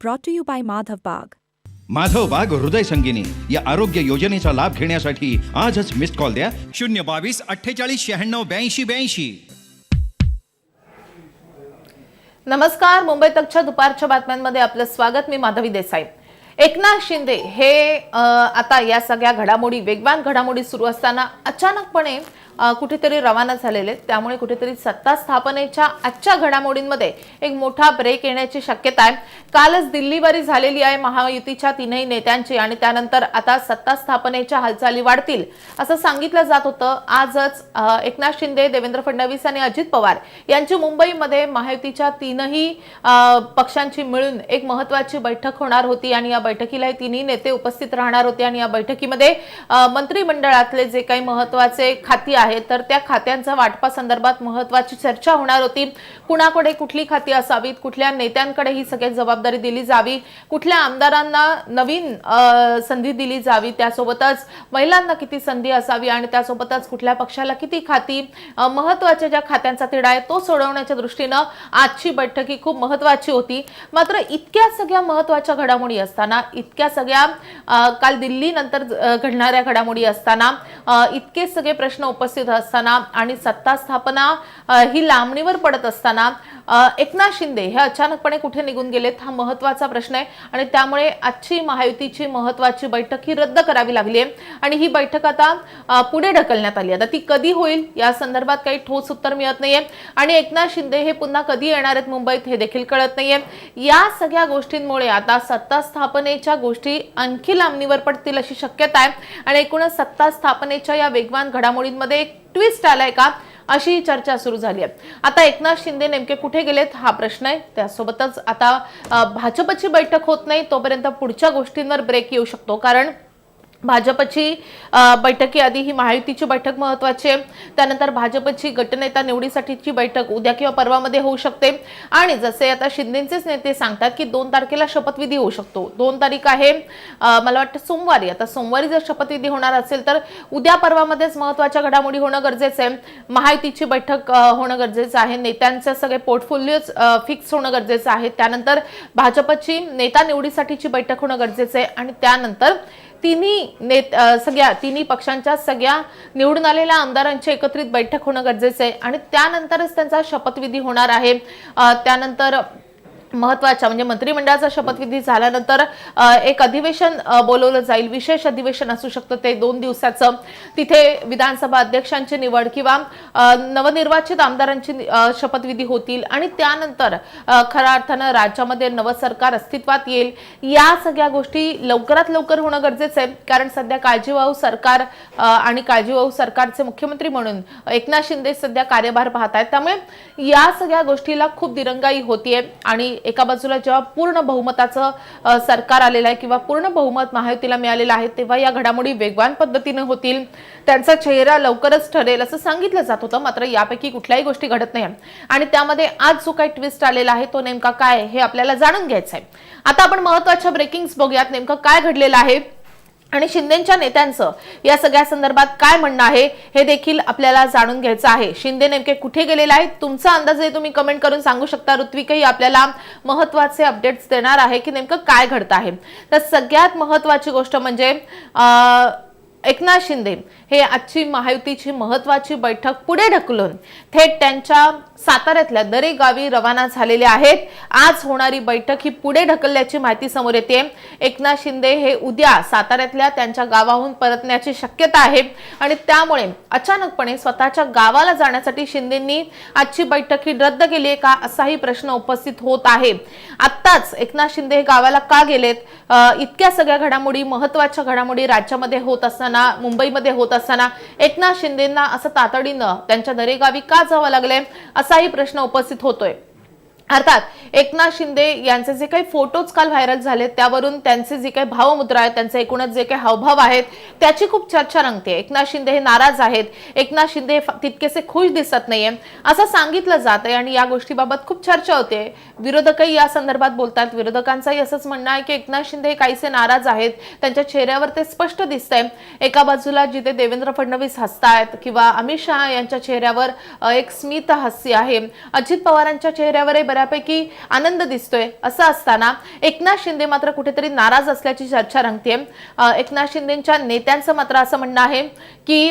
brought to you by Madhav Bag. Madhav बाग हृदय संगिनी या आरोग्य योजनेचा लाभ घेण्यासाठी आजच मिस्ड कॉल द्या शून्य बावीस अठ्ठेचाळीस शहाण्णव ब्याऐंशी ब्याऐंशी नमस्कार मुंबई तकच्या दुपारच्या बातम्यांमध्ये आपलं स्वागत मी माधवी देसाई. एकनाथ शिंदे हे आता या सगळ्या घडामोडी वेगवान घडामोडी सुरू असताना अचानकपणे कुठेतरी रवाना झालेले आहेत. त्यामुळे कुठेतरी सत्ता स्थापनेच्या आजच्या घडामोडींमध्ये एक मोठा ब्रेक येण्याची शक्यता आहे कालच दिल्लीवरी झालेली आहे महायुतीच्या तीनही नेत्यांची आणि त्यानंतर आता सत्ता स्थापनेच्या हालचाली वाढतील असं सांगितलं जात होतं आजच एकनाथ शिंदे देवेंद्र फडणवीस आणि अजित पवार यांची मुंबईमध्ये महायुतीच्या तीनही पक्षांची मिळून एक महत्वाची बैठक होणार होती आणि या बैठकीलाही तिन्ही नेते उपस्थित राहणार होते आणि या बैठकीमध्ये मंत्रिमंडळातले जे काही महत्त्वाचे खाती आहेत तर त्या खात्यांच्या वाटपासंदर्भात महत्वाची चर्चा होणार होती. कुणाकडे कुठली खाती असावीत कुठल्या नेत्यांकडे ही सगळ्यात जबाबदारी दिली जावी कुठल्या आमदारांना नवीन संधी दिली जावी त्यासोबतच महिलांना किती संधी असावी आणि त्यासोबतच कुठल्या पक्षाला किती खाती महत्त्वाच्या ज्या खात्यांचा तिढा आहे तो सोडवण्याच्या दृष्टीनं आजची बैठक ही खूप महत्वाची होती. मात्र इतक्या सगळ्या महत्त्वाच्या घडामोडी असताना इतक्या सगळ्या काल दिल्ली नंतर घडणाऱ्या घडामोडी असताना इतके सगळे प्रश्न उपस्थित असताना आणि सत्ता स्थापना ही लांबणीवर पडत असताना एकनाथ शिंदे हे अचानकपणे कुठे निघून गेलेत हा महत्त्वाचा प्रश्न आहे आणि त्यामुळे आजची महायुतीची महत्वाची बैठक ही रद्द करावी लागली आहे. आणि ही बैठक आता पुढे ढकलण्यात आली आता ती कधी होईल या संदर्भात काही ठोस उत्तर मिळत नाहीये आणि एकनाथ शिंदे हे पुन्हा कधी येणार आहेत मुंबईत हे देखील कळत नाहीये. या सगळ्या गोष्टींमुळे आता सत्ता स्थापनेच्या गोष्टी आणखी लांबणीवर पडतील अशी शक्यता आहे. आणि एकूणच सत्ता स्थापनेच्या या वेगवान घडामोडींमध्ये एक ट्विस्ट आलाय का? अशी चर्चा सुरू झाली आहे. आता एकनाथ शिंदे नेमके कुठे गेलेत? हा प्रश्न आहे. त्यासोबतच आता भाजपची बैठक होत नाही तोपर्यंत पुढच्या गोष्टींवर ब्रेक येऊ शकतो. कारण भाजपची बैठकीआधी ही महायुतीची बैठक महत्वाची आहे. त्यानंतर भाजपची गटनेता निवडीसाठीची बैठक उद्या किंवा परवामध्ये होऊ शकते. आणि जसे आता शिंदेचेच नेते सांगतात की दोन तारखेला शपथविधी होऊ शकतो. दोन तारीख आहे मला वाटतं सोमवारी. आता सोमवारी जर शपथविधी होणार असेल तर उद्या परवामध्येच महत्त्वाच्या घडामोडी होणं गरजेचं आहे. महायुतीची बैठक होणं गरजेचं आहे. नेत्यांचे सगळे पोर्टफोलिओज फिक्स होणं गरजेचं आहे. त्यानंतर भाजपची नेता निवडीसाठीची बैठक होणं गरजेचं आहे. आणि त्यानंतर तिन्ही नेत सगळ्या तिन्ही पक्षांच्या सगळ्या निवडून आलेल्या आमदारांची एकत्रित बैठक होणं गरजेचं आहे. आणि त्यानंतरच त्यांचा शपथविधी होणार आहे. त्यानंतर महत्त्वाच्या म्हणजे मंत्रिमंडळाचा शपथविधी झाल्यानंतर एक अधिवेशन बोलवलं जाईल. विशेष अधिवेशन असू शकतं ते दोन दिवसाचं. तिथे विधानसभा अध्यक्षांची निवड किंवा नवनिर्वाचित आमदारांची शपथविधी होतील. आणि त्यानंतर खऱ्या अर्थानं राज्यामध्ये नवं सरकार अस्तित्वात येईल. या सगळ्या गोष्टी लवकरात लवकर होणं गरजेचं आहे. कारण सध्या काळजीवाहू सरकार आणि काळजीवाहू सरकारचे मुख्यमंत्री म्हणून एकनाथ शिंदे सध्या कार्यभार पाहत आहेत त्यामुळे या सगळ्या गोष्टीला खूप दिरंगाई होतीये. आणि एका बाजूला जेव्हा पूर्ण बहुमताचं सरकार आलेलं आहे किंवा पूर्ण बहुमत महायुतीला मिळालेलं आहे तेव्हा या घडामोडी वेगवान पद्धतीने होतील. त्यांचा चेहरा लवकरच ठरेल असं सांगितलं जात होतं मात्र यापैकी कुठल्याही गोष्टी घडत नाही. आणि त्यामध्ये आज जो काही ट्विस्ट आलेला आहे तो नेमका काय हे आपल्याला जाणून घ्यायचं आहे आता आपण महत्त्वाच्या ब्रेकिंग्स बघूयात नेमकं काय घडलेलं आहे. आणि शिंदेच्या नेत्यांचं या सगळ्या संदर्भात काय म्हणणं आहे हे देखील आपल्याला जाणून घ्यायचं आहे. शिंदे नेमके कुठे गेलेले आहेत? तुमचा अंदाज तुम्ही कमेंट करून सांगू शकता. ऋत्विकही आपल्याला महत्त्वाचे अपडेट्स देणार आहे की नेमकं काय घडतं आहे. तर सगळ्यात महत्वाची गोष्ट म्हणजे एकनाथ शिंदे हे आजची महायुतीची महत्वाची बैठक पुढे ढकलून थेट त्यांच्या साताऱ्यातल्या दरेक गावी रवाना झालेले आहेत. आज होणारी बैठक ही पुढे ढकलल्याची माहिती समोर येते. एकनाथ शिंदे हे उद्या साताऱ्यातल्या त्यांच्या गावाहून परतण्याची शक्यता आहे. आणि त्यामुळे अचानकपणे स्वतःच्या गावाला जाण्यासाठी शिंदेंनी आजची बैठक ही रद्द केली आहे का असाही प्रश्न उपस्थित होत आहे. आत्ताच एकनाथ शिंदे हे गावाला का गेलेत? इतक्या सगळ्या घडामोडी महत्त्वाच्या घडामोडी राज्यामध्ये होत असताना मुंबईमध्ये होत असताना एकनाथ शिंदेंना असं तातडीनं त्यांच्या दरेगावी का जावं लागलंय? असाही प्रश्न उपस्थित होतोय. अर्थात एकनाथ शिंदे यांचे जे काही फोटोज काल व्हायरल झाले त्यावरून त्यांचे जे काही भावमुद्रा आहेत त्यांचे एकूणच जे काही हावभाव आहेत त्याची खूप चर्चा रंगते. एकनाथ शिंदे हे नाराज आहेत. एकनाथ शिंदे हे फ- तितकेसे खुश दिसत नाहीये. असं सांगितलं जात आहे आणि या गोष्टीबाबत खूप चर्चा होते. विरोधकही या संदर्भात बोलतात. विरोधकांचंही असंच म्हणणं आहे की एकनाथ शिंदे हे काहीसे नाराज आहेत. त्यांच्या चेहऱ्यावर ते स्पष्ट दिसतंय. एका बाजूला जिथे देवेंद्र फडणवीस हसतायत किंवा अमित शहा यांच्या चेहऱ्यावर एक स्मित हास्य आहे. अजित पवारांच्या चेहऱ्यावरही बऱ्याच बऱ्यापैकी आनंद दिसतोय. असं असताना एकनाथ शिंदे मात्र कुठेतरी नाराज असल्याची चर्चा रंगते एकनाथ शिंदेच्या नेत्यांचं मात्र असं म्हणणं आहे की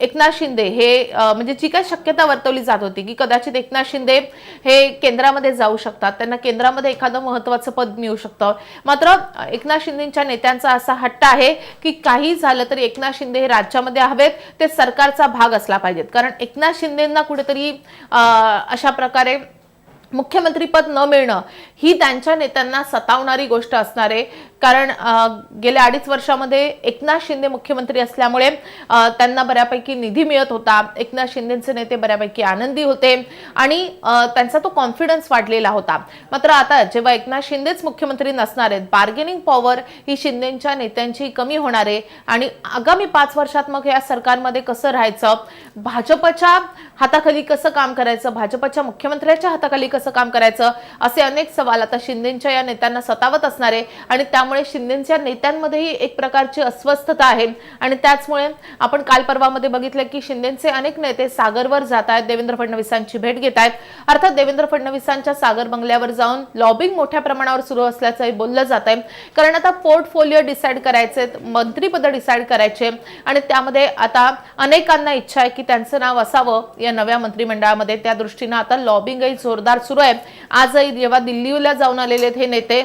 एकनाथ शिंदे हे म्हणजे जी काही शक्यता वर्तवली जात होती की कदाचित एकनाथ शिंदे हे केंद्रामध्ये जाऊ शकतात. त्यांना केंद्रामध्ये एखादं महत्वाचं पद मिळू शकतं. मात्र एकनाथ शिंदेच्या नेत्यांचा असा हट्ट आहे की काही झालं तरी एकनाथ शिंदे हे राज्यामध्ये हवेत ते सरकारचा भाग असला पाहिजेत. कारण एकनाथ शिंदेना कुठेतरी अशा प्रकारे मुख्यमंत्रीपद न मिळणं ही त्यांच्या नेत्यांना सतावणारी गोष्ट असणार आहे. कारण गेल्या अडीच वर्षामध्ये एकनाथ शिंदे मुख्यमंत्री असल्यामुळे त्यांना बऱ्यापैकी निधी मिळत होता. एकनाथ शिंदेचे नेते बऱ्यापैकी आनंदी होते आणि त्यांचा तो कॉन्फिडन्स वाढलेला होता. मात्र आता जेव्हा एकनाथ शिंदेच मुख्यमंत्री नसणार आहेत बार्गेनिंग पॉवर ही शिंदेच्या नेत्यांची कमी होणार आहे. आणि आगामी पाच वर्षात मग या सरकारमध्ये कसं राहायचं? भाजपच्या हाताखाली कसं काम करायचं? भाजपच्या मुख्यमंत्र्याच्या हाताखाली कसं काम करायचं? असे अनेक सवाल आता शिंदेच्या या नेत्यांना सतावत असणार आहे आणि त्यामुळे शिंदेच्या नेत्यांमध्येही एक प्रकारची अस्वस्थता आहे. आणि त्याचमुळे आपण काल परवामध्ये बघितलं की शिंदेचे अनेक नेते सागरवर जात आहेत देवेंद्र फडणवीसांची भेट घेत आहेत. अर्थात देवेंद्र फडणवीसांच्या सागर बंगल्यावर जाऊन लॉबिंग मोठ्या प्रमाणावर सुरू असल्याचंही बोललं जात आहे. कारण आता पोर्टफोलिओ डिसाईड करायचे मंत्रीपद डिसाईड करायचे आणि त्यामध्ये आता अनेकांना इच्छा आहे की त्यांचं नाव असावं या नव्या मंत्रिमंडळामध्ये. त्या दृष्टीनं आता लॉबिंगही जोरदार सुरू आहे. आजही जेव्हा दिल्लीला जाऊन आलेले आहेत हे नेते.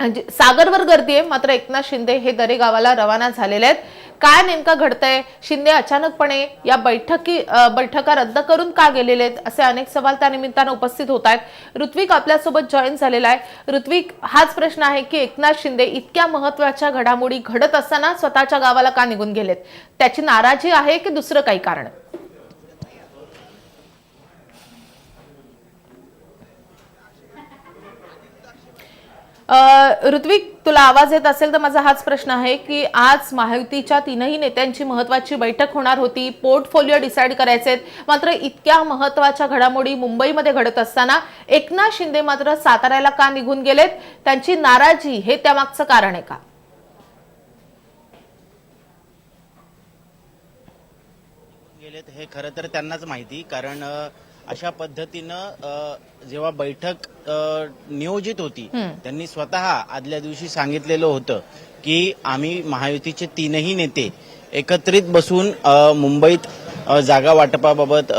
म्हणजे सागरवर गर्दी आहे मात्र एकनाथ शिंदे हे दरे गावाला रवाना झालेले आहेत. काय नेमकं घडतंय? शिंदे अचानकपणे या बैठकी बैठका रद्द करून का गेलेले आहेत? असे अनेक सवाल त्या निमित्तानं उपस्थित होत आहेत. ऋत्विक आपल्यासोबत जॉईन झालेला आहे. ऋत्विक हाच प्रश्न आहे की एकनाथ शिंदे इतक्या महत्त्वाच्या घडामोडी घडत असताना स्वतःच्या गावाला का निघून गेलेत? त्याची नाराजी आहे की दुसरं काही कारण? ऋत्विक तुला आवाज येत असेल तर माझा हाच प्रश्न आहे की आज महायुतीच्या तीनही नेत्यांची महत्वाची बैठक होणार होती. पोर्टफोलिओ डिसाईड करायचे मात्र इतक्या महत्त्वाच्या घडामोडी मुंबईमध्ये घडत असताना एकनाथ शिंदे मात्र साताऱ्याला का निघून गेलेत? त्यांची नाराजी हे त्यामागचं कारण आहे का? गेलेत हे खरं तर त्यांनाच माहिती कारण अशा पद्धतीनं जेव्हा बैठक नियोजित होती त्यांनी स्वतः आदल्या दिवशी सांगितलेलं होतं की आम्ही महायुतीचे तीनही नेते एकत्रित बसून मुंबईत जागा वाटपाबाबत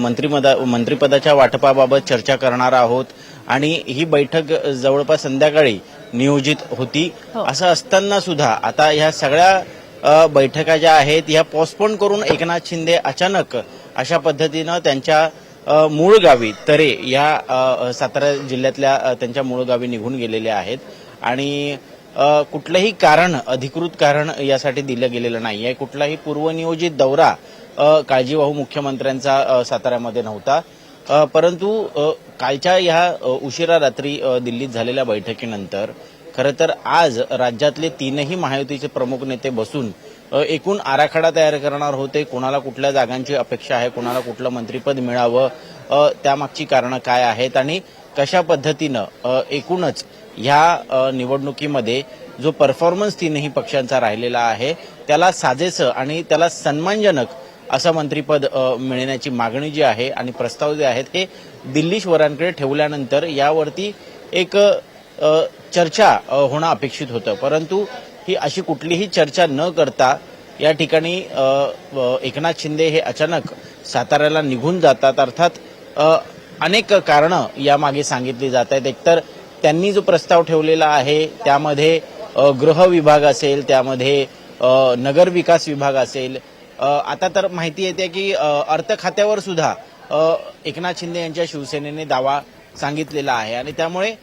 मंत्रिमदा मंत्रिपदाच्या वाटपाबाबत चर्चा करणार आहोत. आणि ही बैठक जवळपास संध्याकाळी नियोजित होती. असं असताना सुद्धा आता ह्या सगळ्या बैठका ज्या आहेत ह्या पोस्टपोन करून एकनाथ शिंदे अचानक अशा पद्धतीनं त्यांच्या मूळ गावी तरे या सातारा जिल्ह्यातल्या त्यांच्या मूळ गावी निघून गेलेल्या आहेत. आणि कुठलंही कारण अधिकृत कारण यासाठी दिलं गेलेलं नाही आहे कुठलाही पूर्वनियोजित दौरा काळजीवाहू मुख्यमंत्र्यांचा साताऱ्यामध्ये नव्हता. परंतु कालच्या ह्या उशिरा रात्री दिल्लीत झालेल्या बैठकीनंतर खरं तर आज राज्यातले तीनही महायुतीचे प्रमुख नेते बसून एकूण आराखडा तयार करणार होते. कोणाला कुठल्या जागांची अपेक्षा आहे कोणाला कुठलं मंत्रीपद मिळावं त्यामागची कारणं काय आहेत आणि कशा पद्धतीनं एकूणच ह्या निवडणुकीमध्ये जो परफॉर्मन्स तीनही पक्षांचा राहिलेला आहे त्याला साजेसं आणि त्याला सन्मानजनक असं मंत्रीपद मिळण्याची मागणी जी आहे आणि प्रस्ताव जे आहेत हे दिल्लीश्वरांकडे ठेवल्यानंतर यावरती एक चर्चा होणं अपेक्षित होतं. परंतु ही अशी कुठलीही चर्चा न करता या ठिकाणी एकनाथ शिंदे हे अचानक साताऱ्याला निघून जातात. अर्थात अनेक कारणं यामागे सांगितली जात आहेत. एकतर त्यांनी जो प्रस्ताव ठेवलेला आहे त्यामध्ये गृह विभाग असेल त्यामध्ये नगर विकास विभाग असेल. आता तर माहिती येते की अर्थ खात्यावर सुद्धा एकनाथ शिंदे यांच्या शिवसेनेने दावा सांगितलेला आहे. आणि त्यामुळे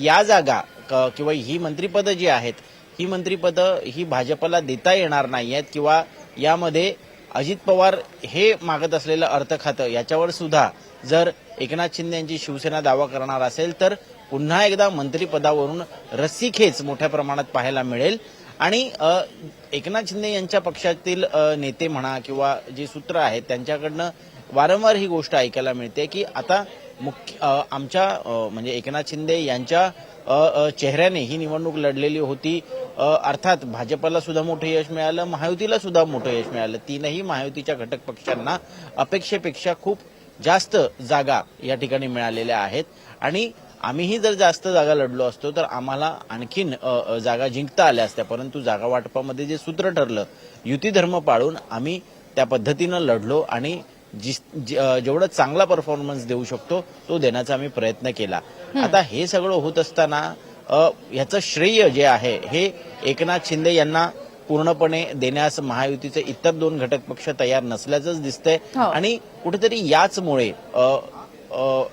या जागा क- किंवा ही मंत्रिपदं जी आहेत ही मंत्रीपदं ही भाजपला देता येणार नाही आहेत किंवा यामध्ये अजित पवार हे मागत असलेलं अर्थ खातं याच्यावर सुद्धा जर एकनाथ शिंदे यांची शिवसेना दावा करणार असेल तर पुन्हा एकदा मंत्रिपदावरून रस्सीखेच मोठ्या प्रमाणात पाहायला मिळेल. आणि एकनाथ शिंदे यांच्या पक्षातील नेते म्हणा किंवा जे सूत्र आहेत त्यांच्याकडनं वारंवार ही गोष्ट ऐकायला मिळते की आता मुख्य आमच्या म्हणजे एकनाथ शिंदे यांच्या चेहऱ्याने ही निवडणूक लढलेली होती. अर्थात भाजपला सुद्धा मोठं यश मिळालं महायुतीला सुद्धा मोठं यश मिळालं. तीनही महायुतीच्या घटक पक्षांना अपेक्षेपेक्षा खूप जास्त जागा या ठिकाणी मिळालेल्या आहेत. आणि आम्हीही जर जास्त जागा लढलो असतो तर आम्हाला आणखीन जागा जिंकता आल्या असत्या. परंतु जागा वाटपामध्ये जे सूत्र ठरलं युती धर्म पाळून आम्ही त्या पद्धतीनं लढलो आणि जिस- जे- जेवढं चांगला परफॉर्मन्स देऊ शकतो तो देण्याचा आम्ही प्रयत्न केला. आता हे सगळं होत असताना ह्याचं श्रेय जे आहे हे एकनाथ शिंदे यांना पूर्णपणे देण्यास महायुतीचे इतर दोन घटक पक्ष तयार नसल्याचंच दिसतंय. हो. आणि कुठेतरी याचमुळे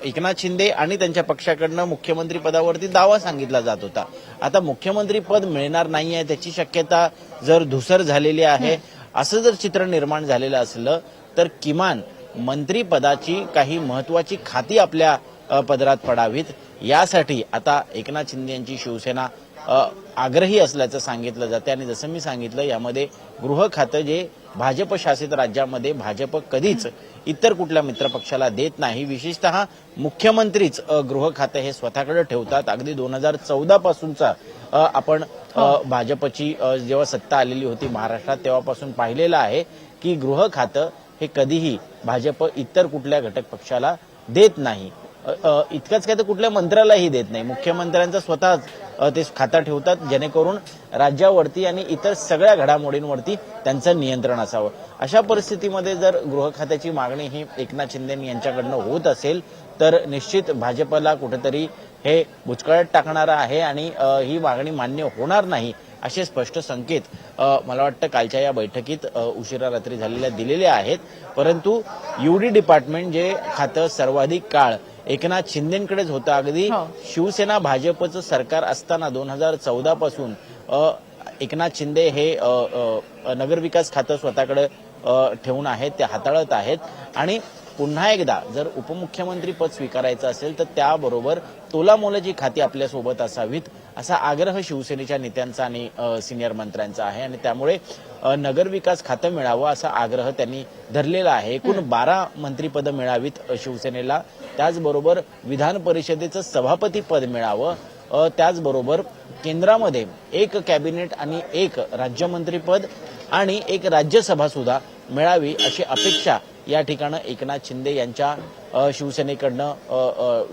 एकनाथ शिंदे आणि त्यांच्या पक्षाकडनं मुख्यमंत्री पदावरती दावा सांगितला जात होता. आता मुख्यमंत्री पद मिळणार नाहीये त्याची शक्यता जर धुसर झालेली आहे असं जर चित्र निर्माण झालेलं असलं तर किमान मंत्रीपदाची काही महत्वाची खाती आपल्या पदरात पडावीत. यासाठी आता एकनाथ शिंदे यांची शिवसेना आग्रही असल्याचं सांगितलं जाते आणि जसं मी सांगितलं यामध्ये गृह खातं जे भाजप शासित राज्यामध्ये भाजप कधीच इतर कुठल्या मित्रपक्षाला देत नाही. विशेषतः मुख्यमंत्रीच गृह खातं हे स्वतःकडे ठेवतात. अगदी दोन हजार चौदा पासूनचा आपण अ, भाजपची जेव्हा सत्ता आलेली होती महाराष्ट्रात तेव्हापासून पाहिलेलं आहे की गृह खातं हे कधीही भाजप इतर कुठल्या घटक पक्षाला देत नाही. इतकंच काय तर कुठल्या मंत्र्यालाही देत नाही. मुख्यमंत्र्यांचं स्वतःच ते खातं ठेवतात जेणेकरून राज्यावरती आणि इतर सगळ्या घडामोडींवरती त्यांचं नियंत्रण असावं. अशा परिस्थितीमध्ये जर गृह खात्याची मागणी ही एकनाथ शिंदे यांच्याकडनं होत असेल तर निश्चित भाजपला कुठेतरी हे बुचकळ्यात टाकणारं आहे आणि ही मागणी मान्य होणार नाही असे स्पष्ट संकेत मला वाटतं कालच्या या बैठकीत उशिरा रात्री झालेल्या दिलेले आहेत. परंतु युडी डिपार्टमेंट जे खातं सर्वाधिक काळ एकनाथ शिंदेकडेच होतं अगदी हो. शिवसेना भाजपचं सरकार असताना दोन हजार चौदा पासून अ, एकनाथ शिंदे हे नगरविकास खातं स्वतःकडे ठेवून आहेत ते हाताळत आहेत आणि पुन्हा एकदा जर उपमुख्यमंत्री पद स्वीकारायचं असेल तर त्याबरोबर तोलामोलाची खाती आपल्यासोबत असावीत असा आग्रह शिवसेनेच्या नेत्यांचा आणि सिनियर मंत्र्यांचा आहे आणि त्यामुळे नगरविकास खातं मिळावं असा आग्रह त्यांनी धरलेला आहे. एकूण बारा मंत्रीपदं मिळावीत शिवसेनेला. त्याचबरोबर विधान परिषदेचं सभापती पद मिळावं. त्याचबरोबर केंद्रामध्ये एक कॅबिनेट आणि एक राज्यमंत्रीपद आणि एक राज्यसभा सुद्धा मिळावी अशी अपेक्षा या ठिकाणं एकनाथ शिंदे यांच्या शिवसेनेकडनं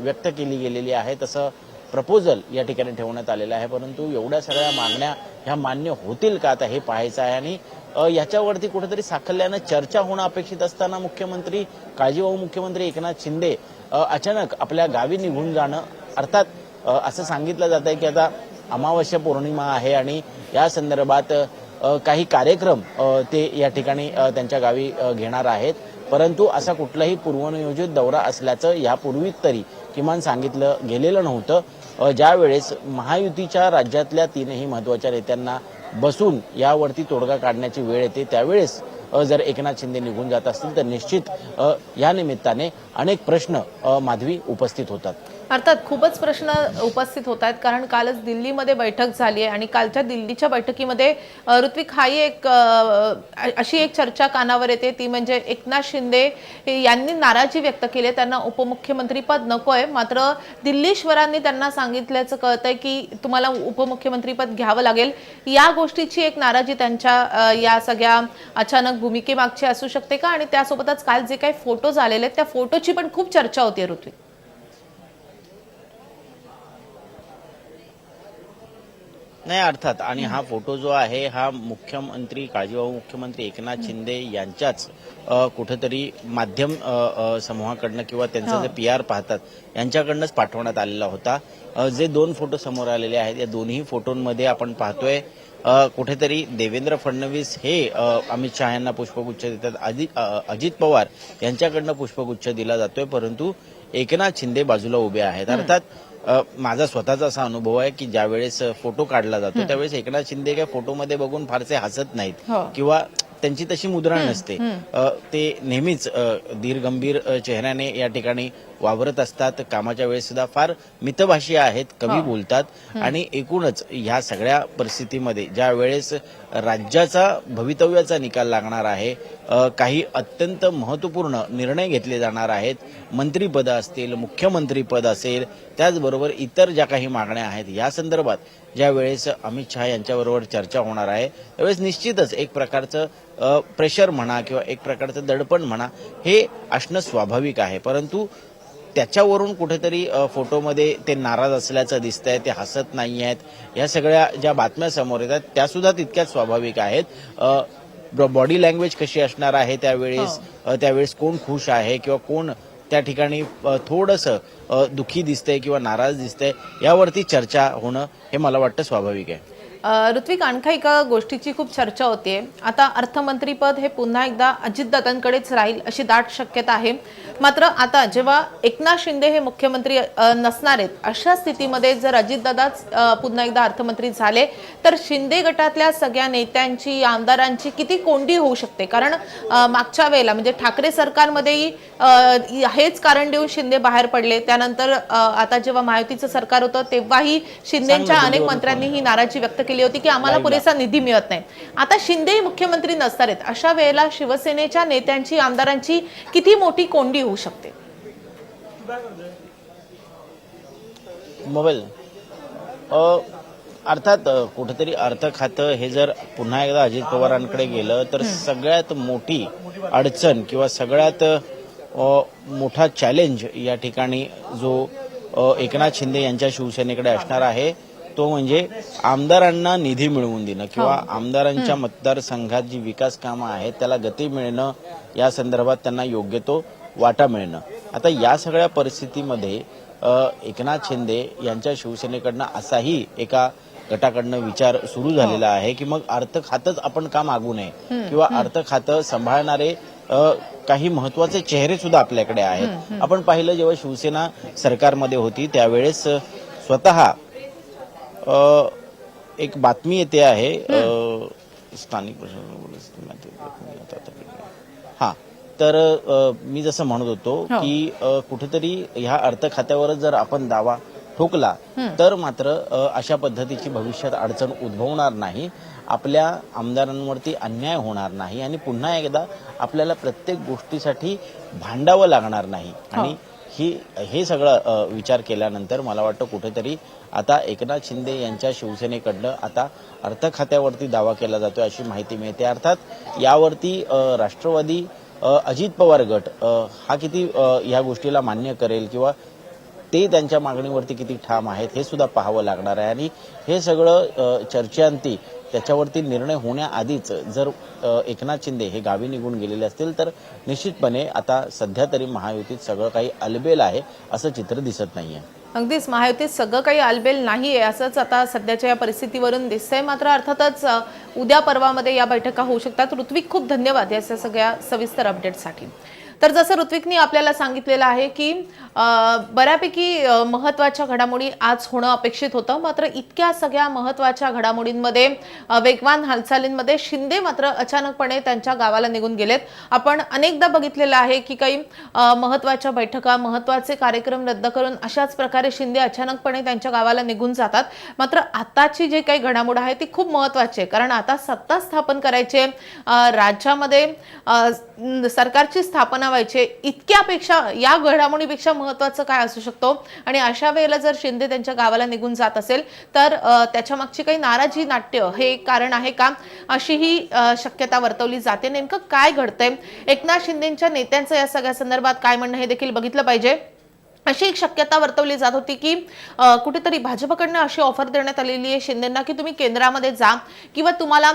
व्यक्त केली गेलेली आहे. तसं प्रपोजल या ठिकाणी ठेवण्यात आलेलं आहे. परंतु एवढ्या सगळ्या मागण्या ह्या मान्य होतील का? आता हे पाहायचं आहे. आणि याच्यावरती कुठेतरी साखल्यानं चर्चा होणं अपेक्षित असताना मुख्यमंत्री काळजीवाहू मुख्यमंत्री एकनाथ शिंदे अचानक आपल्या गावी निघून जाणं अर्थात असं सांगितलं जात आहे की आता अमावस्या पौर्णिमा आहे आणि या संदर्भात काही कार्यक्रम ते या ठिकाणी त्यांच्या गावी घेणार आहेत. परंतु असा कुठलाही पूर्वनियोजित दौरा असल्याचं यापूर्वी तरी किमान सांगितलं गेलेलं नव्हतं. ज्यावेळेस महायुतीच्या राज्यातल्या तीनही महत्त्वाच्या नेत्यांना बसून यावरती तोडगा काढण्याची वेळ येते त्यावेळेस जर एकनाथ शिंदे निघून जात असतील तर निश्चित या निमित्ताने अनेक प्रश्न माधवी उपस्थित होतात. अर्थात खूपच प्रश्न उपस्थित होत आहेत कारण कालच दिल्लीमध्ये बैठक झाली आहे आणि कालच्या दिल्लीच्या बैठकीमध्ये ऋत्विक हाही एक अशी एक चर्चा कानावर येते. ती म्हणजे एकनाथ शिंदे हे यांनी नाराजी व्यक्त केली आहे. त्यांना उपमुख्यमंत्रीपद नको आहे. मात्र दिल्लीश्वरांनी त्यांना सांगितल्याचं कळतंय की तुम्हाला उपमुख्यमंत्रीपद घ्यावं लागेल. या गोष्टीची एक नाराजी त्यांच्या या सगळ्या अचानक भूमिकेमागची असू शकते का? आणि त्यासोबतच काल जे काही फोटो झालेले आहेत त्या फोटोची पण खूप चर्चा होती ऋत्विक. नाही अर्थात. आणि हा फोटो जो आहे हा मुख्यमंत्री काळजीवाहू मुख्यमंत्री एकनाथ शिंदे यांच्याच कुठेतरी माध्यम समूहाकडनं किंवा त्यांचं हो. जे पी आर पाहतात यांच्याकडनंच पाठवण्यात आलेला होता. जे दोन फोटो समोर आलेले आहेत या दोन्ही फोटोंमध्ये आपण पाहतोय कुठेतरी देवेंद्र फडणवीस हे अमित शहा यांना पुष्पगुच्छ देतात. अजित पवार यांच्याकडनं पुष्पगुच्छ दिला जातोय परंतु एकनाथ शिंदे बाजूला उभे आहेत. अर्थात माझा स्वतःचा असा अनुभव आहे की ज्या वेळेस फोटो काढला जातो त्यावेळेस एकनाथ शिंदे काय फोटोमध्ये बघून फारसे हसत नाहीत. हो. किंवा त्यांची तशी मुद्रा नसते. ते नेहमीच अ, चेहऱ्याने या ठिकाणी वावरत असतात. कामाच्या वेळेस सुद्धा फार मितभाषी आहेत कमी हो. बोलतात. आणि एकूणच ह्या सगळ्या परिस्थितीमध्ये ज्या वेळेस राज्याचा भवितव्याचा निकाल लागणार आहे. काही अत्यंत महत्त्वपूर्ण निर्णय घेतले जाणार आहेत. मंत्रिपदं असतील मुख्यमंत्रीपद असेल त्याचबरोबर इतर ज्या काही मागण्या आहेत या संदर्भात ज्या वेळेस अमित शहा यांच्याबरोबर चर्चा होणार आहे त्यावेळेस निश्चितच एक प्रकारचं प्रेशर म्हणा किंवा एक प्रकारचं दडपण म्हणा हे असणं स्वाभाविक आहे. परंतु त्याच्यावरून कुठेतरी फोटोमध्ये ते नाराज असल्याचं दिसतंय ते हसत नाही आहेत या सगळ्या ज्या बातम्या समोर येतात त्या सुद्धा तितक्याच स्वाभाविक आहेत. बॉडी लँग्वेज कशी असणार आहे त्यावेळेस? अ, त्यावेळेस कोण खुश आहे किंवा कोण त्या ठिकाणी थोडंसं दुःखी दिसतंय किंवा नाराज दिसतंय यावरती चर्चा होणं हे मला वाटतं स्वाभाविक आहे. ऋत्विक आणखी एका गोष्टीची खूप चर्चा होतीये. आता अर्थमंत्रीपद हे पुन्हा एकदा अजितदादांकडेच राहील अशी दाट शक्यता आहे. मात्र आता जेव्हा एकनाथ शिंदे हे मुख्यमंत्री नसणार आहेत अशा स्थितीमध्ये जर अजितदादाच पुन्हा एकदा अर्थमंत्री झाले तर शिंदे गटातल्या सगळ्या नेत्यांची आमदारांची किती कोंडी होऊ शकते? कारण मागच्या वेळेला म्हणजे ठाकरे सरकारमध्येही हेच कारण देऊन शिंदे बाहेर पडले. त्यानंतर आता जेव्हा महायुतीचं सरकार होतं तेव्हाही शिंदेच्या अनेक मंत्र्यांनी ही नाराजी व्यक्त केली होती की आम्हाला पुरेसा निधी मिळत नाही. आता शिंदेही मुख्यमंत्री नसणार आहेत. अशा वेळेला शिवसेनेच्या नेत्यांची आमदारांची किती मोठी कोंडी होऊ शकते? मोबाईल. अ, अर्थात कुठेतरी अर्थ खातं हे जर पुन्हा एकदा अजित पवारांकडे गेलं तर सगळ्यात मोठी अडचण किंवा सगळ्यात मोठा चॅलेंज या ठिकाणी जो एकनाथ शिंदे यांच्या शिवसेनेकडे असणार आहे तो म्हणजे आमदारांना निधी मिळवून देणं किंवा आमदारांच्या मतदारसंघात जी विकास कामं आहेत त्याला गती मिळणं या संदर्भात त्यांना योग्य तो वाटा मिळणं. आता या सगळ्या परिस्थितीमध्ये एकनाथ शिंदे यांच्या शिवसेनेकडनं असाही एका गटाकडनं विचार सुरू झालेला आहे की मग अर्थ खातच आपण का मागू नये? किंवा अर्थ खातं सांभाळणारे काही महत्त्वाचे चेहरे सुद्धा आपल्याकडे आहेत. आपण पाहिलं जेव्हा शिवसेना सरकारमध्ये होती त्यावेळेस स्वतः एक बातमी येते आहे स्थानिक प्रशासन हा तर मी जसं म्हणत होतो हो. की कुठेतरी ह्या अर्थ खात्यावरच जर आपण दावा ठोकला तर मात्र अशा पद्धतीची भविष्यात अडचण उद्भवणार नाही. आपल्या आमदारांवरती अन्याय होणार नाही आणि पुन्हा एकदा आपल्याला प्रत्येक गोष्टीसाठी भांडावं लागणार नाही. आणि ही हे सगळं विचार केल्यानंतर मला वाटतं कुठेतरी आता एकनाथ शिंदे यांच्या शिवसेनेकडनं आता अर्थ खात्यावरती दावा केला जातोय अशी माहिती मिळते. अर्थात यावरती राष्ट्रवादी अजित पवार गट हा किती ह्या या गोष्टीला मान्य करेल किंवा ते त्यांच्या मागणीवरती किती ठाम आहेत हे सुद्धा पाहावं लागणार आहे. आणि हे सगळं चर्चांती चर्चेअंती त्याच्यावरती निर्णय होण्याआधीच जर एकनाथ शिंदे हे गावी निघून गेलेले असतील तर निश्चितपणे आता सध्या तरी महायुतीत सगळं काही अलबेल आहे असं चित्र दिसत नाहीये. अगदीच महायुतीत सगळं काही आलबेल आहे असंच आता सध्याच्या या परिस्थितीवरून दिसतंय. मात्र अर्थातच उद्या परवामध्ये या बैठका होऊ शकतात. ऋत्विक खूप धन्यवाद या सगळ्या सविस्तर अपडेटसाठी तर जसं ऋत्विकनी आपल्याला सांगितलेलं आहे की बऱ्यापैकी महत्त्वाच्या घडामोडी आज होणं अपेक्षित होतं. मात्र इतक्या सगळ्या महत्त्वाच्या घडामोडींमध्ये वेगवान हालचालींमध्ये शिंदे मात्र अचानकपणे त्यांच्या गावाला निघून गेलेत. आपण अनेकदा बघितलेलं आहे की काही महत्त्वाच्या बैठका महत्त्वाचे कार्यक्रम रद्द करून अशाच प्रकारे शिंदे अचानकपणे त्यांच्या गावाला निघून जातात. मात्र आताची जी काही घडामोड आहे ती खूप महत्त्वाची आहे. कारण आता सत्ता स्थापन करायचे राज्यामध्ये सरकारची स्थापना व्हायची इतक्यापेक्षा या घडामोडीपेक्षा महत्त्वाचं काय असू शकतो? आणि अशा वेळेला जर शिंदे त्यांच्या गावाला निघून जात असेल तर त्याच्या मागची काही नाराजी नाट्य हे कारण आहे का? अशीही ही शक्यता वर्तवली जाते. नेमकं काय घडतंय? एकनाथ शिंदेच्या नेत्यांचं या सगळ्या संदर्भात काय म्हणणं हे देखील बघितलं पाहिजे. अशी एक शक्यता वर्तवली जात होती की कुठेतरी भाजपकडनं अशी ऑफर देण्यात आलेली आहे शिंदेना की तुम्ही केंद्रामध्ये जा किंवा तुम्हाला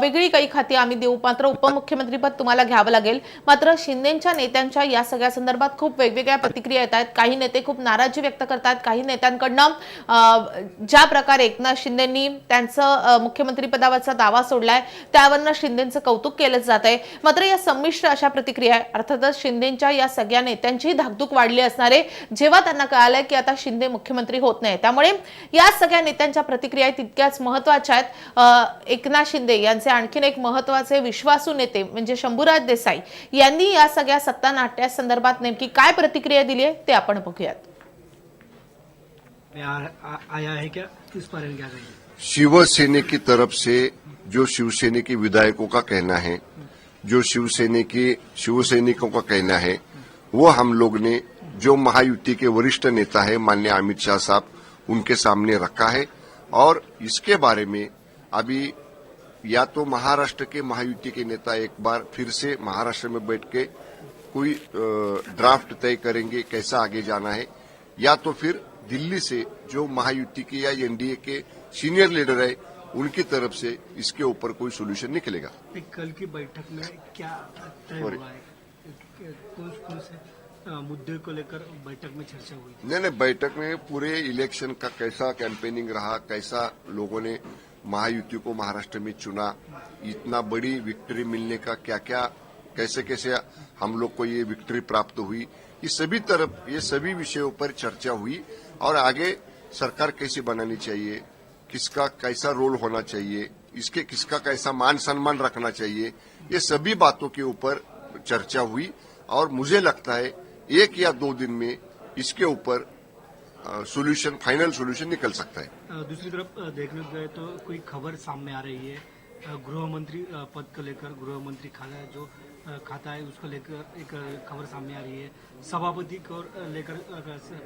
वेगळी काही खाती आम्ही देऊ. मात्र उपमुख्यमंत्रीपद तुम्हाला घ्यावं लागेल. मात्र शिंदेच्या नेत्यांच्या या सगळ्या संदर्भात खूप वेगवेगळ्या प्रतिक्रिया येत आहेत. काही नेते खूप नाराजी व्यक्त करतात. काही नेत्यांकडनं ज्या प्रकारे एकनाथ शिंदेंनी त्यांचं मुख्यमंत्रीपदावरचा दावा सोडलाय त्यावरनं शिंदेचं कौतुक केलं जात आहे. मात्र या संमिश्र अशा प्रतिक्रिया आहे अर्थातच शिंदेच्या या सगळ्या नेत्यांची धाकधूक वाढली असणारे जेव्हा त्यांना कळालंय की आता शिंदे मुख्यमंत्री होत नाही त्यामुळे या सगळ्या नेत्यांच्या प्रतिक्रिया तितक्याच महत्त्वाच्या आहेत. एकनाथ शिंदे यांचे आणखीन एक महत्त्वाचे विश्वासू नेते म्हणजे शंभूराज देसाई यांनी या सगळ्या सत्ता नाट्या संदर्भात नेमकी काय प्रतिक्रिया दिली आहे ते आपण बघूयात. आया है क्या? किस क्या शिवसेने की तरफ से जो शिवसेने के विधायकों का कहना है जो शिवसेने के शिवसैनिकों का कहना है वो हम लोग ने जो महायुति के वरिष्ठ नेता है माननीय अमित शाह साहब उनके सामने रखा है। और इसके बारे में अभी या तो महाराष्ट्र के महायुति के नेता एक बार फिर से महाराष्ट्र में बैठ के कोई ड्राफ्ट तय करेंगे कैसा आगे जाना है। या तो फिर दिल्ली से जो महायुति के या एनडीए के सीनियर लीडर है उनकी तरफ़ से इसके ऊपर कोई सोल्यूशन निकलेगा। कल की बैठक में क्या तय हुआ है? मुद्दे को लेकर बैठक में चर्चा हुई नहीं नहीं, बैठक में पूरे इलेक्शन का कैसा कैंपेनिंग रहा, कैसा लोगों ने महायुति को महाराष्ट्र में चुना, इतना बड़ी विक्ट्री मिलने का क्या क्या कैसे कैसे हम लोग को ये विक्ट्री प्राप्त हुई, ये सभी तरफ़, ये सभी विषयों पर चर्चा हुई और आगे सरकार कैसी बनानी चाहिए, किसका कैसा रोल होना चाहिए, इसके, किसका कैसा मान सम्मान रखना चाहिए, ये सभी बातों के ऊपर चर्चा हुई और मुझे लगता है एक या दो दिन में इसके ऊपर सोल्यूशन फाइनल सोल्यूशन निकल सकता है। दूसरी तरफ़ देखने गए तो कोई खबर सामने आ रही है। गृह मंत्री पद को लेकर गृह मंत्री खाता जो खाता है उसको लेकर एक खबर सामने आ रही है। सभापति को लेकर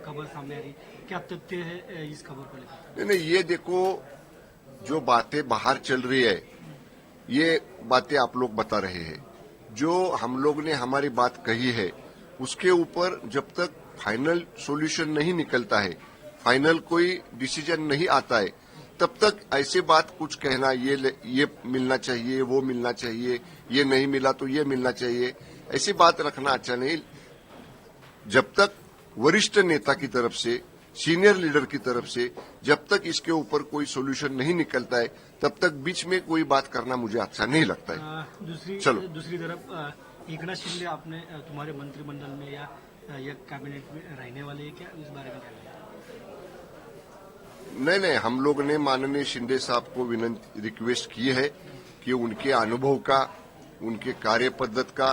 खबर सामने आ रही है। क्या तथ्य है इस खबर को लेकर? नहीं नहीं ये देखो जो बातें बाहर चल रही है ये बातें आप लोग बता रहे हैं। जो हम लोग ने हमारी बात कही है उसके ऊपर जब तक फाइनल सॉल्यूशन नहीं निकलता है फाइनल कोई डिसीज़न नहीं आता है तब तक ऐसे बात कुछ कहना ये ये मिलना चाहिए वो मिलना चाहिए ये नहीं मिला तो ये मिलना चाहिए ऐसी बात रखना अच्छा नहीं जब तक वरिष्ठ नेता की तरफ़ से सीनियर लीडर की तरफ़ से जब तक इसके ऊपर कोई सोल्यूशन नहीं निकलता है तब तक बीच में कोई बात करना मुझे अच्छा नहीं लगता है दूसरी चलो। दूसरी तरफ़ एकनाथ शिंदे, आपने तुम्हारे मंत्रिमंडल में या या कैबिनेट में रहने वाले हैं क्या? इस बारे में क्या नहीं नहीं, हम लोग ने माननीय शिंदे साहब को विनंती, रिक्वेस्ट की है कि उनके अनुभव का, उनके कार्य पद्धत का,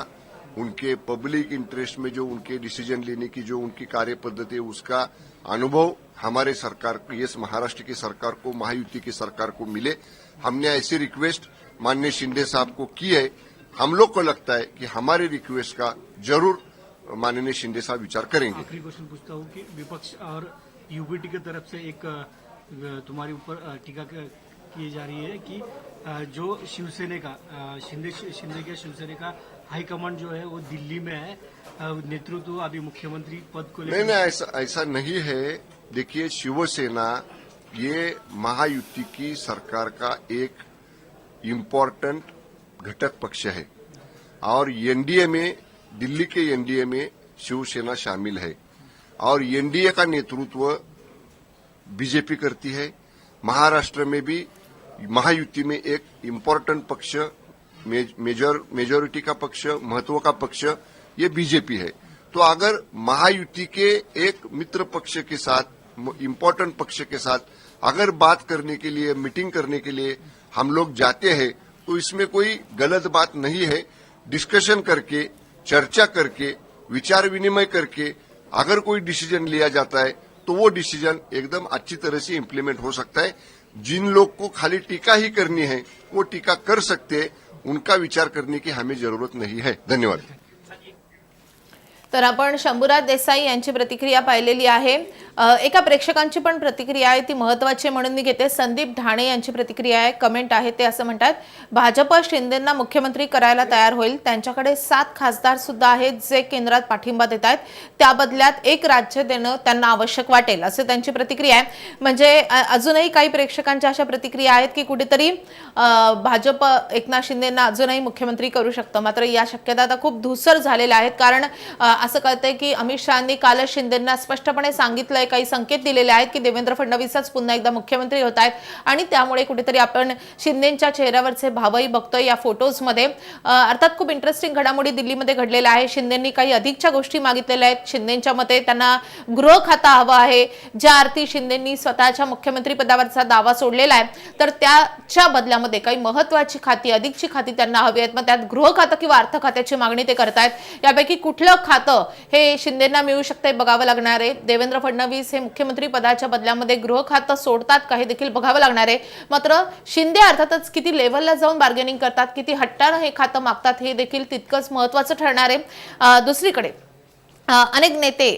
उनके पब्लिक इंटरेस्ट में जो उनके डिसीज़न लेने की, जो उनकी कार्य पद्धति है, उसका अनुभव हमारे सरकार ये महाराष्ट्र की सरकार को, महायुति की सरकार को मिले। हमने ऐसी रिक्वेस्ट माननीय शिंदे साहब को की है हम लोग को लगता है कि हमारी रिक्वेस्ट का ज़रूर माननीय शिंदे साहब विचार करेंगे। आखिरी क्वेश्चन पूछता हूँ कि विपक्ष और यूपीटी की तरफ़ से एक तुम्हारे ऊपर टीका की जा रही है कि जो शिवसेना का शिंदे शिंदे के शिवसेने का हाईकमांड जो है वो दिल्ली में है नेतृत्व अभी मुख्यमंत्री पद को नहीं नहीं ऐसा ऐसा नहीं है। देखिए शिवसेना ये महायुति की सरकार का एक इम्पोर्टेंट घटक पक्ष है। और एनडीए में, दिल्ली के एनडीए में शिवसेना शामिल है। और एनडीए का नेतृत्व बीजेपी करती है। महाराष्ट्र में भी, महायुति में एक इम्पोर्टेंट पक्ष मेजर मेजोरिटी का पक्ष, महत्व का पक्ष, ये बीजेपी है। तो अगर महायुति के एक मित्र पक्ष के साथ इम्पोर्टेंट पक्ष के साथ अगर बात करने के लिए मीटिंग करने के लिए हम लोग जाते हैं तो इसमें कोई गलत बात नहीं है। डिस्कशन करके, चर्चा करके, विचार विनिमय करके अगर कोई डिसीज़न लिया जाता है तो वो डिसीज़न एकदम अच्छी तरह से इम्प्लीमेंट हो सकता है। जिन लोग को खाली टीका ही करनी है, वो टीका कर सकते हैं। उनका विचार करने की हमें ज़रूरत नहीं है। धन्यवाद। तर आपण शंभूराज देसाई यांची प्रतिक्रिया पाहिलेली आहे. एका प्रेक्षकांची पण प्रतिक्रिया आहे ती महत्वाची म्हणून मी घेते. संदीप ढाणे यांची प्रतिक्रिया आहे कमेंट आहे ते असं म्हणतात भाजप शिंदेंना मुख्यमंत्री करायला तयार होईल. त्यांच्याकडे सात खासदार सुद्धा आहेत जे केंद्रात पाठिंबा देत आहेत. त्या बदल्यात एक राज्य देणं त्यांना आवश्यक वाटेल. असं त्यांची प्रतिक्रिया आहे. म्हणजे अजूनही काही प्रेक्षकांच्या अशा प्रतिक्रिया आहेत की कुठेतरी भाजप एकनाथ शिंदेंना अजूनही मुख्यमंत्री करू शकतं. मात्र या शक्यता आता खूप धुसर झालेल्या आहेत. कारण असं कळतंय की अमित शहानी कालच शिंदेंना स्पष्टपणे सांगितलंय काही संकेत दिलेले आहेत की देवेंद्र फडणवीसच पुन्हा एकदा मुख्यमंत्री होत आहेत आणि त्यामुळे कुठेतरी आपण शिंदेच्या चेहऱ्यावरचे भावही बघतोय या फोटोजमध्ये. अर्थात खूप इंटरेस्टिंग घडामोडी दिल्लीमध्ये घडलेल्या आहे शिंदेंनी काही अधिकच्या गोष्टी मागितलेल्या आहेत. शिंदेच्या मते त्यांना गृह खाता हवं आहे. ज्या अर्थी शिंदेंनी स्वतःच्या मुख्यमंत्री पदावरचा दावा सोडलेला आहे तर त्याच्या बदल्यामध्ये काही महत्वाची खाती अधिकची खाती त्यांना हवी आहेत. मग त्यात गृह खातं किंवा अर्थ खात्याची मागणी ते करतायत. यापैकी कुठलं खातं खातं हे शिंदेना मिळू शकते बघावं लागणार आहे. देवेंद्र फडणवीस हे मुख्यमंत्री पदाच्या बदल्यामध्ये गृह खातं सोडतात. का हे देखील बघावं लागणार आहे. मात्र शिंदे अर्थातच किती लेवलला जाऊन बार्गेनिंग करतात किती हट्टानं हे खातं मागतात हे देखील तितकंच महत्वाचं ठरणार आहे. दुसरीकडे अनेक नेते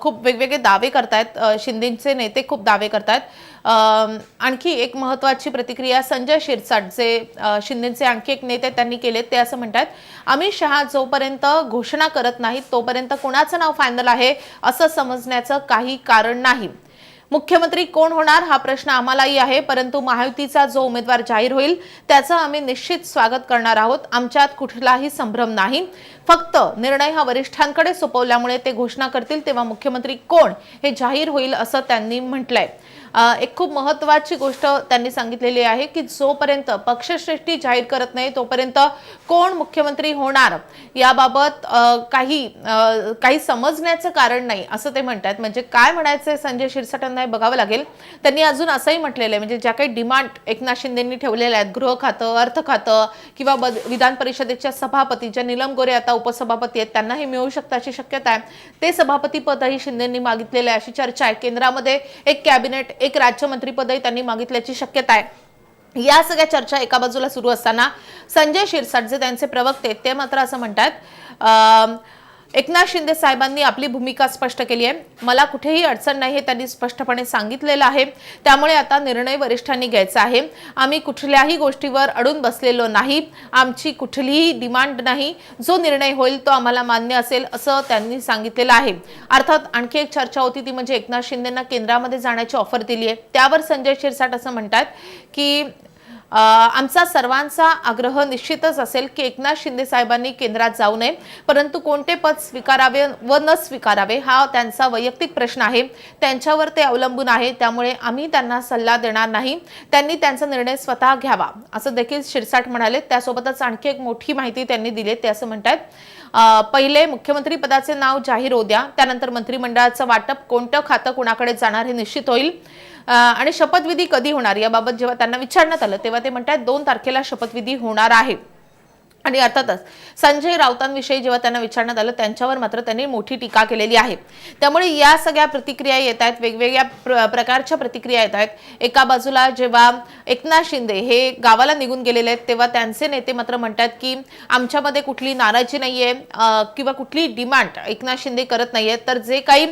खूप वेगवेगळे दावे करतायत. शिंदेचे नेते खूप दावे करतायत. आणखी एक महत्वाची प्रतिक्रिया संजय शिरसाट जे शिंदेचे आणखी एक नेते त्यांनी केले ते असं म्हणतात अमित शहा जोपर्यंत घोषणा करत नाहीत तोपर्यंत कोणाचं नाव फायनल आहे असं समजण्याचं काही कारण नाही. मुख्यमंत्री कोण होणार हा प्रश्न आम्हालाही आहे परंतु महायुतीचा जो उमेदवार जाहीर होईल त्याचं आम्ही निश्चित स्वागत करणार आहोत. आमच्यात कुठलाही संभ्रम नाही. फक्त निर्णय हा वरिष्ठांकडे सोपवल्यामुळे ते घोषणा करतील तेव्हा मुख्यमंत्री कोण हे जाहीर होईल असं त्यांनी म्हटलंय. एक खूप महत्वाची गोष्ट त्यांनी सांगितलेली आहे की जोपर्यंत पक्षश्रेष्ठी जाहीर करत नाही तोपर्यंत कोण मुख्यमंत्री होणार? याबाबत काही काही समजण्याचं कारण नाही असं ते म्हणतात. म्हणजे काय म्हणायचंय संजय शिरसाटांना हे बघावं लागेल. त्यांनी अजून असंही म्हटलेलं आहे म्हणजे ज्या काही डिमांड एकनाथ शिंदेंनी ठेवलेल्या आहेत गृह खातं अर्थ खातं किंवा बद- विधान परिषदेच्या सभापती ज्या निलम गोरे आता उपसभापती आहेत त्यांनाही मिळू शकतात अशी शक्यता आहे. ते सभापती पदही शिंदेंनी मागितलेलं आहे अशी चर्चा आहे. केंद्रामध्ये एक कॅबिनेट एक राज्यमंत्रीपदही त्यांनी मागितल्याची शक्यता आहे. या सगळ्या चर्चा एका बाजूला सुरू असताना संजय शिरसाट जे त्यांचे प्रवक्ते आहेत, ते मात्र असं म्हणतात अं, एकनाथ शिंदे साहेबांनी आपली भूमिका स्पष्ट केली आहे. मला कुठेही अडचण नाही हे त्यांनी स्पष्टपणे सांगितलेलं आहे. त्यामुळे आता निर्णय वरिष्ठांनी घ्यायचा आहे. आम्ही कुठल्याही गोष्टीवर अडून बसलेलो नाही. आमची कुठलीही डिमांड नाही. जो निर्णय होईल तो आम्हाला मान्य असेल असं त्यांनी सांगितलेलं आहे. अर्थात आणखी एक चर्चा होती ती म्हणजे एकनाथ शिंदेना केंद्रामध्ये जाण्याची ऑफर दिली आहे. त्यावर संजय शिरसाट असं म्हणतात की आमचा सर्वांचा आग्रह निश्चितच असेल की एकनाथ शिंदे साहेबांनी केंद्रात जाऊ नये परंतु कोणते पद स्वीकारावे व न स्वीकारावे हा त्यांचा वैयक्तिक प्रश्न आहे. त्यांच्यावर ते अवलंबून आहे त्यामुळे आम्ही त्यांना सल्ला देणार नाही. त्यांनी त्यांचा निर्णय स्वतः घ्यावा असं देखील शिरसाट म्हणाले. त्यासोबतच आणखी एक मोठी माहिती त्यांनी दिली ते असं म्हणतात पहिले मुख्यमंत्री पदाचे नाव जाहीर होऊ द्या त्यानंतर मंत्रिमंडळाचं वाटप कोणतं खातं कुणाकडे जाणार हे निश्चित होईल. आणि शपथविधी कधी होणार? याबाबत जेव्हा त्यांना विचारण्यात आलं तेव्हा ते म्हणतात दोन तारखेला शपथविधी होणार आहे. आणि अर्थातच संजय राऊतांविषयी जेव्हा त्यांना विचारण्यात आलं त्यांच्यावर मात्र त्यांनी मोठी टीका केलेली आहे. त्यामुळे या सगळ्या प्रतिक्रिया येत आहेत वेगवेगळ्या प्र- प्रकारच्या प्रतिक्रिया येत आहेत. एका बाजूला जेव्हा एकनाथ शिंदे हे गावाला निघून गेलेले आहेत तेव्हा त्यांचे नेते मात्र म्हणतात की आमच्यामध्ये कुठली नाराजी नाही आहे किंवा कुठली डिमांड एकनाथ शिंदे करत नाहीये. तर जे काही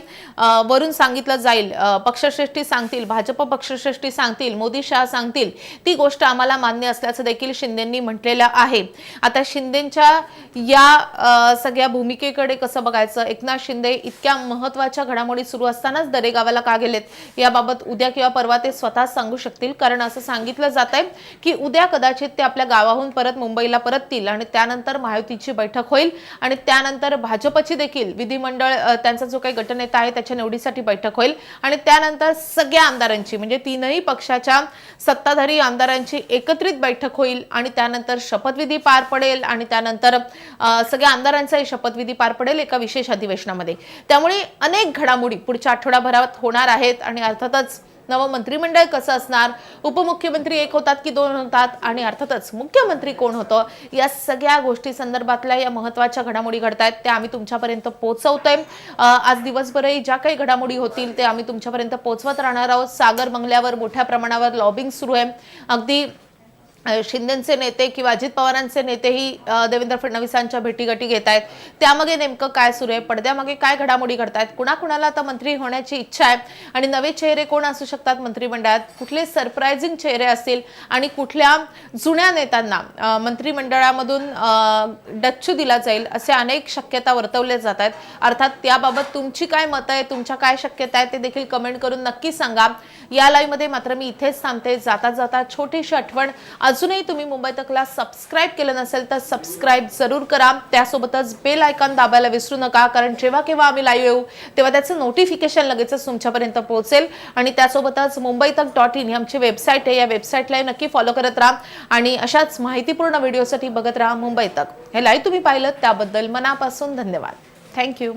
वरून सांगितलं जाईल पक्षश्रेष्ठी सांगतील भाजप पक्षश्रेष्ठी सांगतील मोदी शाह सांगतील ती गोष्ट आम्हाला मान्य असल्याचं देखील शिंदेंनी म्हटलेलं आहे. आता शिंदेच्या या सगळ्या भूमिकेकडे कसं बघायचं? एकनाथ शिंदे इतक्या महत्त्वाच्या घडामोडी सुरू असतानाच दरेगावाला का गेलेत? याबाबत उद्या किंवा परवा ते स्वतः सांगू शकतील. कारण असं सांगितलं जात आहे की उद्या कदाचित ते आपल्या गावाहून परत मुंबईला परततील आणि त्यानंतर महायुतीची बैठक होईल आणि त्यानंतर भाजपची देखील विधिमंडळ त्यांचा जो काही गटनेता आहे त्याच्या निवडीसाठी बैठक होईल आणि त्यानंतर सगळ्या आमदारांची म्हणजे तीनही पक्षाच्या सत्ताधारी आमदारांची एकत्रित बैठक होईल आणि त्यानंतर शपथविधी पार पडेल. आणि त्यानंतर सगळ्या आमदारांचाही शपथविधी पार पडेल एका विशेष अधिवेशनामध्ये. त्यामुळे अनेक घडामोडी पुढच्या आठवडाभरात होणार आहेत आणि अर्थातच नवं मंत्रिमंडळ कसं असणार उपमुख्यमंत्री एक होतात की दोन होतात आणि अर्थातच मुख्यमंत्री कोण होतं या सगळ्या गोष्टी संदर्भातल्या या महत्त्वाच्या घडामोडी घडत आहेत त्या आम्ही तुमच्यापर्यंत पोहोचवतोय. आज दिवसभरही ज्या काही घडामोडी होतील ते आम्ही तुमच्यापर्यंत पोहोचवत राहणार आहोत. सागर बंगल्यावर मोठ्या प्रमाणावर लॉबिंग सुरू आहे. अगदी शिंदेचे नेते किंवा अजित पवारांचे नेतेही देवेंद्र फडणवीसांच्या भेटीगाठी घेत आहेत. त्यामागे नेमकं काय सुरू आहे? पडद्यामागे काय घडामोडी घडतायत? कुणाकुणाला आता मंत्री होण्याची इच्छा आहे? आणि नवे चेहरे कोण असू शकतात मंत्रिमंडळात? कुठले सरप्रायझिंग चेहरे असतील? आणि कुठल्या जुन्या नेत्यांना मंत्रिमंडळामधून डच्चू दिला जाईल असे अनेक शक्यता वर्तवल्या जात आहेत. अर्थात त्याबाबत तुमची काय मतं आहे? तुमच्या काय शक्यता आहे ते देखील कमेंट करून नक्की सांगा. या लाईव्हमध्ये मात्र मी इथेच थांबते. जाता जाता छोटीशी आठवण. अजूनही तुम्ही मुंबई तकला सबस्क्राईब केलं नसेल तर सबस्क्राईब जरूर करा. त्यासोबतच बेल आयकॉन दाबायला विसरू नका कारण जेव्हा केव्हा आम्ही लाईव्ह येऊ तेव्हा त्याचं नोटिफिकेशन लगेचच तुमच्यापर्यंत पोहोचेल. आणि त्यासोबतच मुंबई तक डॉट इन ही आमची वेबसाईट आहे. या वेबसाईटला नक्की फॉलो करत राहा. आणि अशाच माहितीपूर्ण व्हिडिओसाठी बघत राहा मुंबई तक. हे लाईव्ह तुम्ही पाहिलं त्याबद्दल मनापासून धन्यवाद. थँक्यू